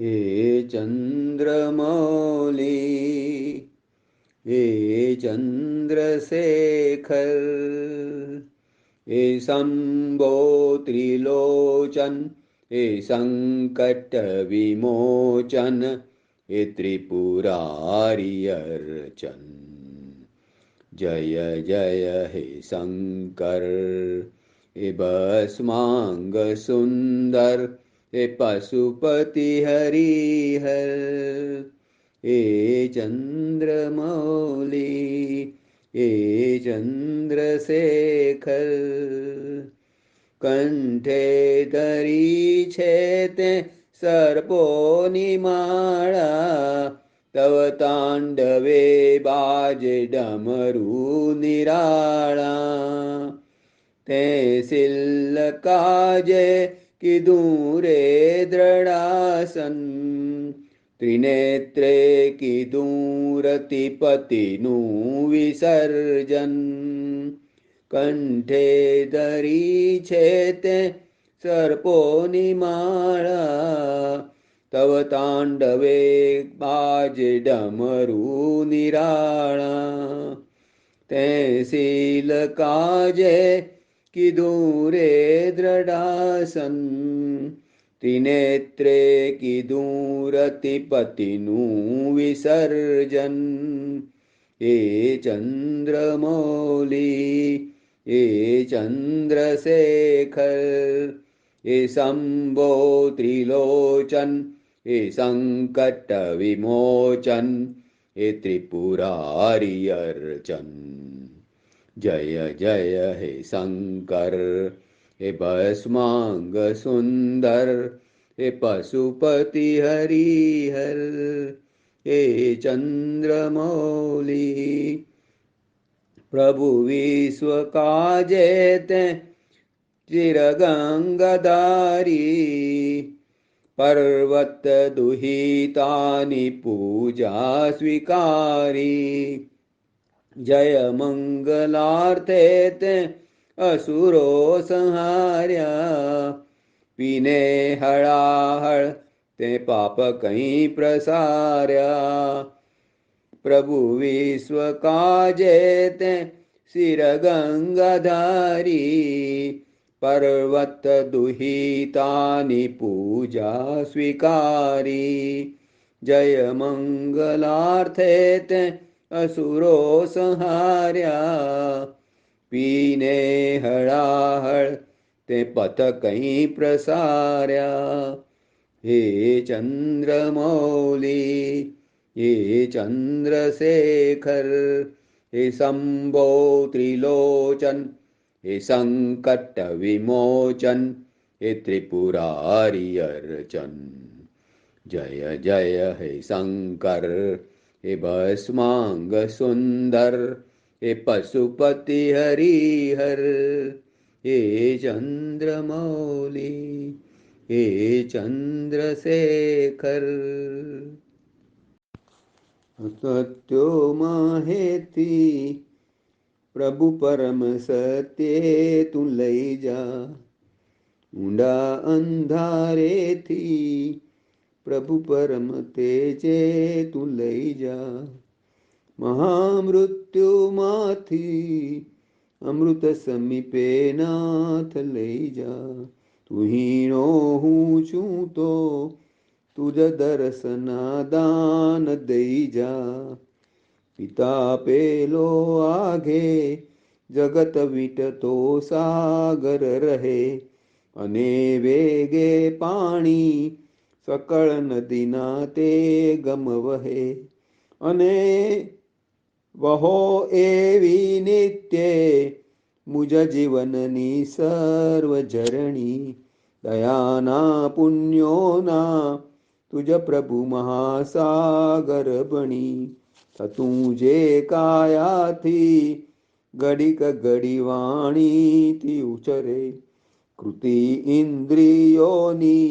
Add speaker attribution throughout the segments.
Speaker 1: हे चन्द्रमौली हे चन्द्रशेखर हे शम्भो त्रिलोचन हे सङ्कटविमोचन हे त्रिपुरारियर्चन। जय जय हे शङ्कर हे भस्माङ्ग सुन्दर हे पशुपति हरिहर हे चन्द्रमौली हे चन्द्रशेखर कण्ठे धरीछेते सर्पो निमाळा तव ताण्डवे बाजे डमरू निराळा। ते सिल्लकाजे કીધું રે દ્રણાસન ત્રિનેત્રે કીધું રતિપતિનું વિસર્જન કંઠે ધરી છે તે સર્પોની માળા તવ તાંડવે બાજ ડમરૂ નિરાળા તે શીલ કાજે किदूरे दृढासन। त्रिनेत्रे किदूरतिपतिनु विसर्जन। हे चन्द्रमौली हे चन्द्रशेखर हे शम्भो त्रिलोचन हे सङ्कटविमोचन हे त्रिपुरारियर्चन जय जय हे शंकर, हे भस्माङ्ग सुंदर हे पशुपति हरिहर, हे चंद्रमौली, प्रभु विश्व काजेते चिरगङ्गधारी पर्वत दुहितानि पूजा स्वीकारी। जय मङ्गलार्थे ते असुरो संहार्या। पीने हळाहळ ते पाप कहीं प्रसार्या। प्रभु विश्व काजे ते सिर गंगाधारी पर्वत दुहितानि पूजा स्वीकारी। जय मंगलार्थे ते असुरो संहार्या पीने हळाहळ ते पथ कहीं प्रसार्या। हे चन्द्रमौली हे चन्द्रशेखर हे शम्भो त्रिलोचन हे सङ्कटविमोचन हे त्रिपुरारियर्चन जय जय हे शङ्कर हे भस्माङ्ग सुन्दर हे पशुपति हरिहर हे चन्द्रमौली हे चन्द्रशेखर सत्यो माहेती પ્રભુ પરમ સત્યે તું લઈ જા ઊંડા અંધારેથી प्रभु परम तेजे तू लई जा। महामृत्यु माथी अमृत समीपे नाथ लई जा। तू हीणो हूँ छूँ तो तुझ दर्शना दान दई जा। पिता पेलो आगे जगत विटतो सागर रहे। अने वेगे पानी સકળ નદીના તે ગમ વહે અને વહો એવી નિત્ય મુજ જીવનની સર્વ જરણી દયાના પુણ્યોના તુજ પ્રભુ મહાસાગર બણી થતું જે કાયાથી ઘડીક ઘડી વાણીથી ઉચરે કૃતિ ઇન્દ્રિયોની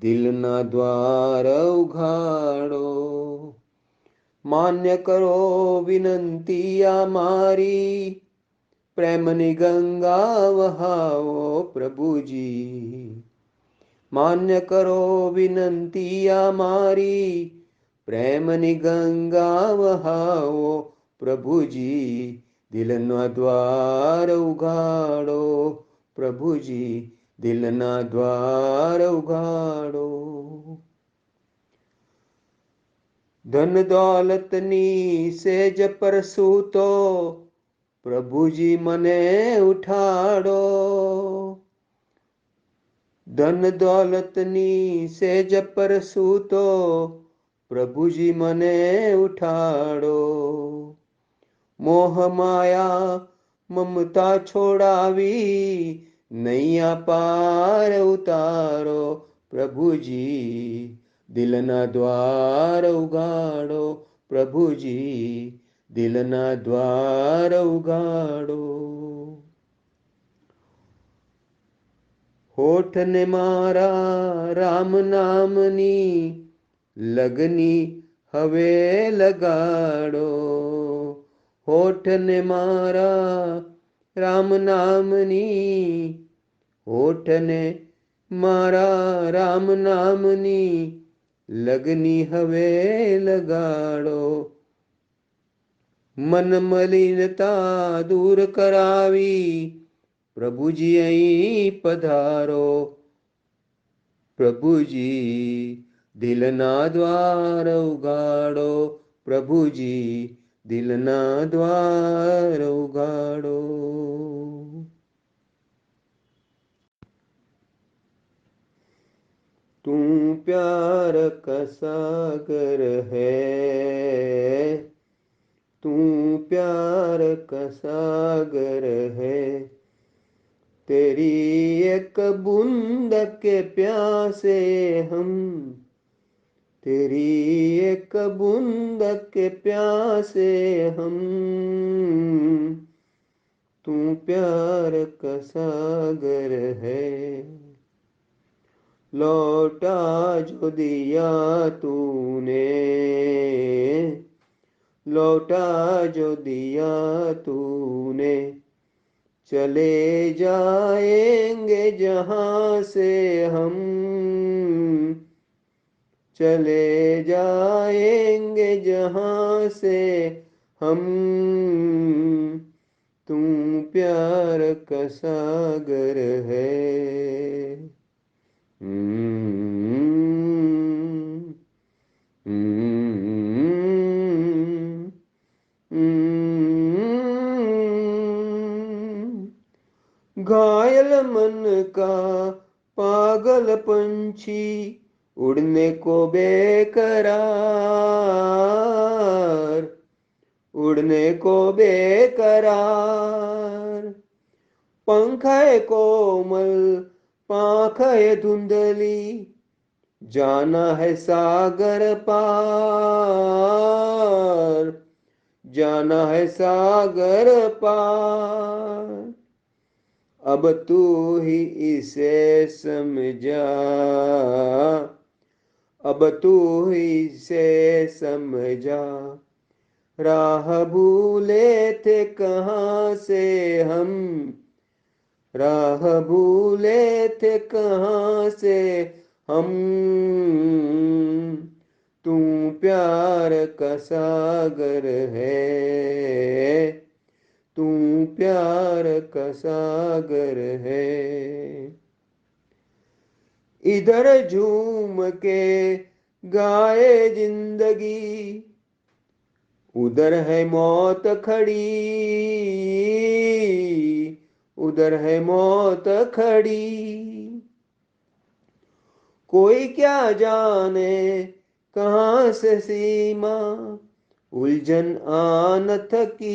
Speaker 1: દિલના દ્વાર ઉઘાડો. માન્ય કરો વિનંતી આ મારી. પ્રેમની ગંગા વહાવો પ્રભુજી. માન્ય કરો વિનંતી આ મારી. પ્રેમની ગંગા વહાવો પ્રભુજી. દિલનો દ્વાર ઉઘાડો પ્રભુજી. દિલના દ્વાર ઉઘાડો ધન દોલતની સેજ પર સૂતો પ્રભુજી મને ઉઠાડો ધન દોલતની સેજ પર સૂતો પ્રભુજી મને ઉઠાડો મોહ માયા મમતા છોડાવી નૈયા પાર ઉતારો પ્રભુજી, દિલના દ્વાર ઉગાડો પ્રભુજી, દિલના દ્વાર ઉગાડો. હોઠને મારા રામ નામની લગની હવે લગાડો. હોઠને મારા રામ નામની હોઠને મારા રામ નામની લગની હવે લગાડો. મન મલિનતા દૂર કરાવી પ્રભુજી અહીં પધારો. પ્રભુજી, દિલના દ્વાર ઉગાડો. પ્રભુજી, દિલના દ્વાર ઉગાડો. तू प्यार का सागर है। तू प्यार का सागर है। तेरी एक बूंद के प्यासे हम। तेरी एक बूंद के प्यासे हम। तू प्यार का सागर है। लौटा जो दिया तूने। लौटा जो दिया तूने। चले जाएँगे जहाँ से हम। चले जाएँगे जहाँ से हम। तू प्यार का सागर है। घायल मन का पागल पंछी उड़ने को बेकरार उड़ने को बेकरार। पंख कोमल पाख है धुंधली, जाना है सागर पार। जाना है सागर पार। अब तू ही इसे समझा। अब तू ही इसे समझा। राह भूले थे कहाँ से हम? राह भूले थे कहाँ से हम? तू प्यार का सागर है। तू प्यार का सागर है। इधर झूम के गाए ज़िंदगी, उधर है मौत खड़ी। उधर है मौत खड़ी। कोई क्या जाने कहाँ से सीमा, उलझन आन थकी।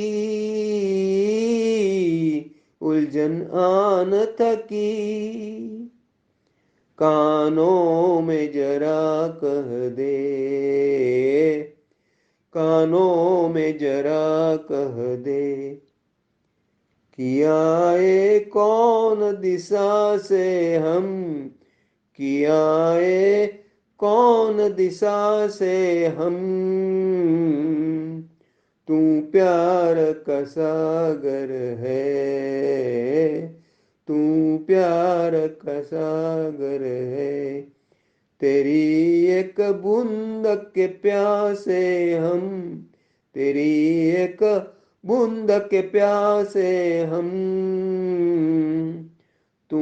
Speaker 1: उलझन आन थकी। कानों में जरा कह दे। कानों में जरा कह दे। किया ए कौन दिशा से हम? किया ए कौन दिशा से हम? तू प्यार का सागर है, तू प्यार का सागर है। तेरी एक बूंद के प्यासे हम, तेरी एक बूंद के प्यासे हम, तू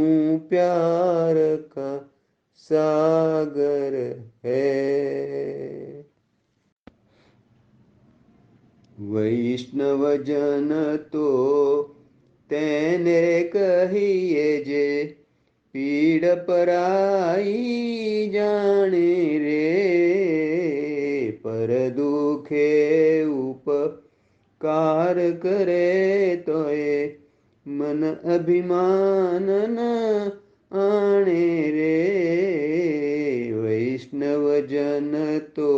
Speaker 1: प्यार का सागर है। वैष्णव जन तो तेने कहिए जे, पीड़ पराई जाने रे, पर दुखे उपकार કાર કરે તોય મન અભિમાન આણે રે. વૈષ્ણવજન તો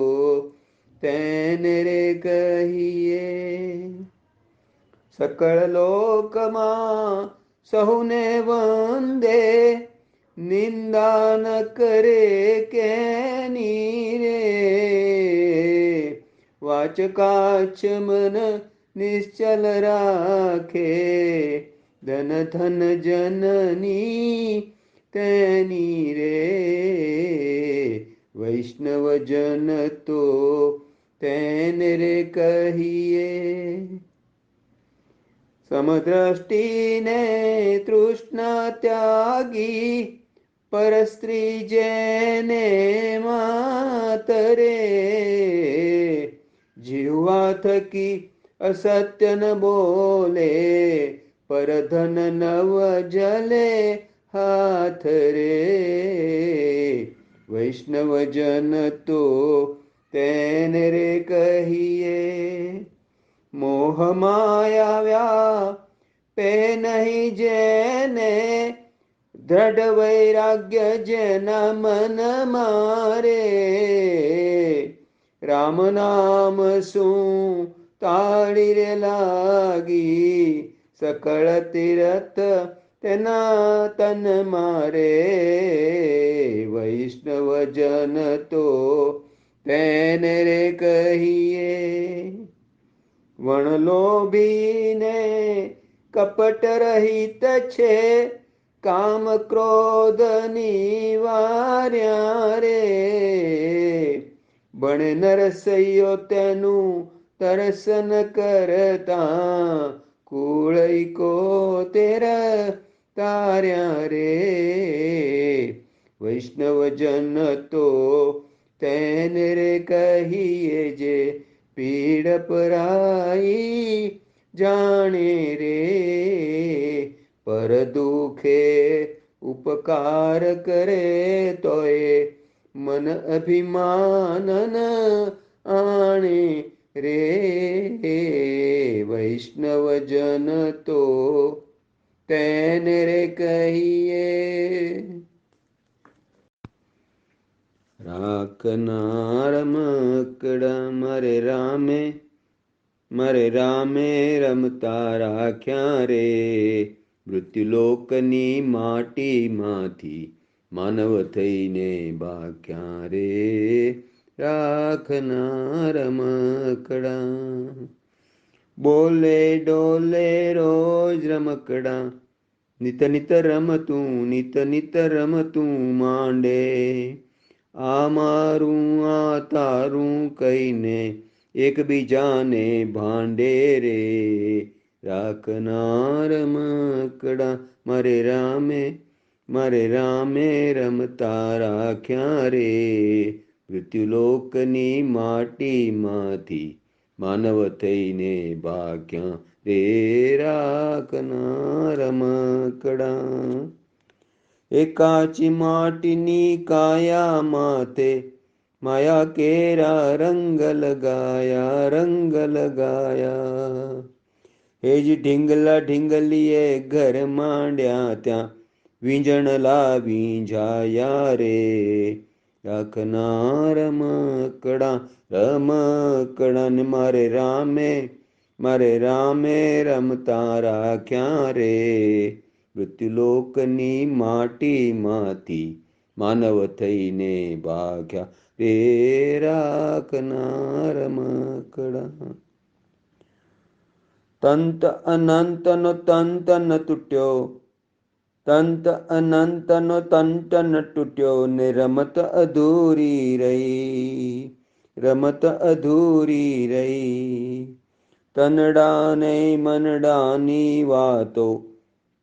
Speaker 1: તેને રે કહીએ. સકળ લોકમાં સહુને વંદે નિંદા ન કરે કેની રે? વાચકાચ મન निश्चल राखे, धन धन जननी तैनी रे। वैष्णव जन तो तैन रे कहिए। समदृष्टि ने तृष्णा त्यागी, पर स्त्री जैने मातरे जीवा थकी असत्य न बोले, पर धन नव जले हाथ रे। वैष्णव जन तो तेन रे कहिए, मोह माया व्या पे नहीं जेने। दृढ़ वैराग्य जेना मन मारे। राम नाम सू તાળી રે લાગી, સકળ તીરથ તેના તન મારે. વૈષ્ણવ જન તો તેને રે કહીએ, વણલોભીને કપટ રહિત છે, કામ ક્રોધ નિવાર્યા રે. બણે નરસૈયો તેનું દર્શન કરતા કુળૈકો તેર તાર્યા રે. વૈષ્ણવ જન તો તેને રે કહીએ જે પીડ પરાઈ જાણે રે. પર દુખે ઉપકાર કરે તોય મન અભિમાનન આણે રે વૈષ્ણવ જન તો તેને રે કહીએ રાખનાર મકડા મારે રામે મારે રામે રમતા રાખ્યા રે મૃત્યુલોકની માટીમાંથી માનવ થઈને બાક્યા રે રાખનાર રમકડા. બોલે ડોલે રોજ રમકડા. નિત નિત રમતું, નિત નિત રમતું માંડે. આ મારું, આ તારું કહીને એકબીજાને ભાંડે રે. રાખનાર મકડા મારે રામે મારે રામે રમતા રાખ્યા રે. મૃત્યુલોકની માટીમાંથી માનવ થઈને ભાગ્યા રે રાખનાર મકડા એ કાચી માટીની કાયા માથે માયા કેરા રંગ લગાયા રંગ લગાયા એ જ ઢીંગલા ઢીંગલીએ ઘર માંડ્યા ત્યાં વીંજણલા વીંજાયા રે રાખના રમકડા ને મારે રામે મારે રામે રમતા રાખ્યા રે. મૃત્યુલોકની માટીમાંથી માનવ થઈને ભાગ્યા રે રાખના રમકડા તંત અનંતનો તંત ન તૂટ્યો તંત અનંતનો તંત ન તૂટ્યો ને રમત અધૂરી રહી, રમત અધૂરી રહી. તનડા ને મનડાની વાતો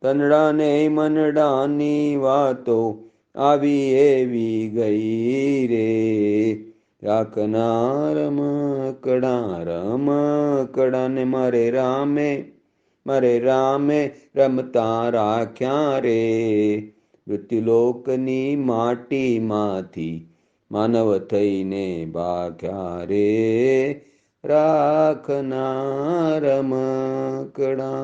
Speaker 1: તનડા ને મનડાની વાતો આવી એવી ગઈ રે. રાખના રમકડા રમકડા ને મારે રામે મારે રામે રમતા રાખ્યા રે. મૃત્યુલોકની માટીમાંથી માનવ થઈને ભાગ્યા રે. રાખના રમકડા.